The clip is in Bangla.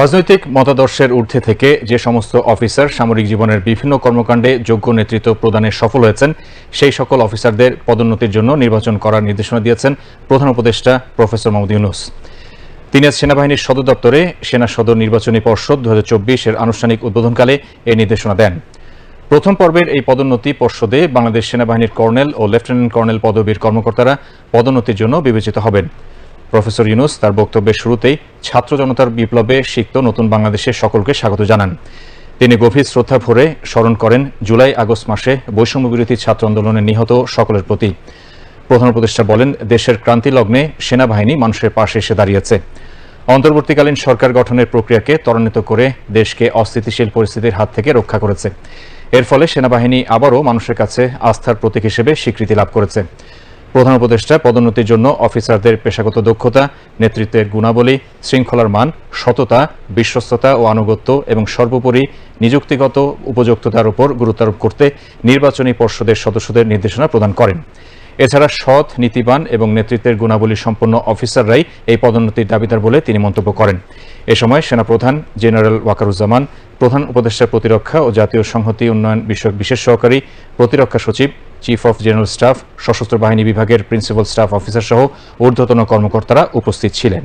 রাজনৈতিক মতাদর্শের ঊর্ধ্বে থেকে যে সমস্ত অফিসার সামরিক জীবনের বিভিন্ন কর্মকাণ্ডে যোগ্য নেতৃত্ব প্রদানে সফল হয়েছেন, সেই সকল অফিসারদের পদোন্নতির জন্য নির্বাচন করার নির্দেশনা দিয়েছেন প্রধান উপদেষ্টা প্রফেসর মোহাম্মদ ইউনুস। তিনি আজ সেনাবাহিনীর সদর দপ্তরে সেনা সদর নির্বাচনী পর্ষদ দু এর আনুষ্ঠানিক উদ্বোধনকালে এই নির্দেশনা দেন। প্রথম পর্বের এই পদোন্নতি পর্ষদে বাংলাদেশ সেনাবাহিনীর কর্নেল ও লেফটেন্যান্ট কর্নেল পদবীর কর্মকর্তারা পদোন্নতির জন্য বিবেচিত হবেন। প্রফেসর ইউনুস তার বক্তব্যের শুরুতেই ছাত্র জনতার বিপ্লবে সিক্ত নতুন বাংলাদেশের সকলকে স্বাগত জানান। তিনি গভীর শ্রদ্ধা ভরে স্মরণ করেন জুলাই আগস্ট মাসে বৈষম্য বিরোধী ছাত্র আন্দোলনে নিহত সকলের প্রতি। প্রধান উপদেষ্টা বলেন, দেশের ক্রান্তি লগ্নে সেনাবাহিনী মানুষের পাশে এসে দাঁড়িয়েছে। অন্তর্বর্তীকালীন সরকার গঠনের প্রক্রিয়াকে ত্বরান্বিত করে দেশকে অস্থিতিশীল পরিস্থিতির হাত থেকে রক্ষা করেছে। এর ফলে সেনাবাহিনী আবারও মানুষের কাছে আস্থার প্রতীক হিসেবে স্বীকৃতি লাভ করেছে। প্রধান উপদেষ্টা পদোন্নতির জন্য অফিসারদের পেশাগত দক্ষতা, নেতৃত্বের গুণাবলী, শৃঙ্খলার মান, সততা, বিশ্বস্ততা ও আনুগত্য এবং সর্বোপরি নিযুক্তিগত উপযুক্ততার উপর গুরুত্বারোপ করতে নির্বাচনী পর্ষদের সদস্যদের নির্দেশনা প্রদান করেন। এছাড়া সৎ, নীতিবান এবং নেতৃত্বের গুণাবলী সম্পন্ন অফিসাররাই এই পদোন্নতির দাবিদার বলে তিনি মন্তব্য করেন। এ সময় সেনাপ্রধান জেনারেল ওয়াকারুজ্জামান, প্রধান উপদেষ্টা প্রতিরক্ষা ও জাতীয় সংহতি উন্নয়ন বিষয়ক বিশেষ সহকারী প্রতিরক্ষা সচিব চিফ অফ জেনারেল স্টাফ সশস্ত্র বাহিনী বিভাগের প্রিন্সিপাল স্টাফ অফিসার সহ ঊর্ধ্বতন কর্মকর্তারা উপস্থিত ছিলেন।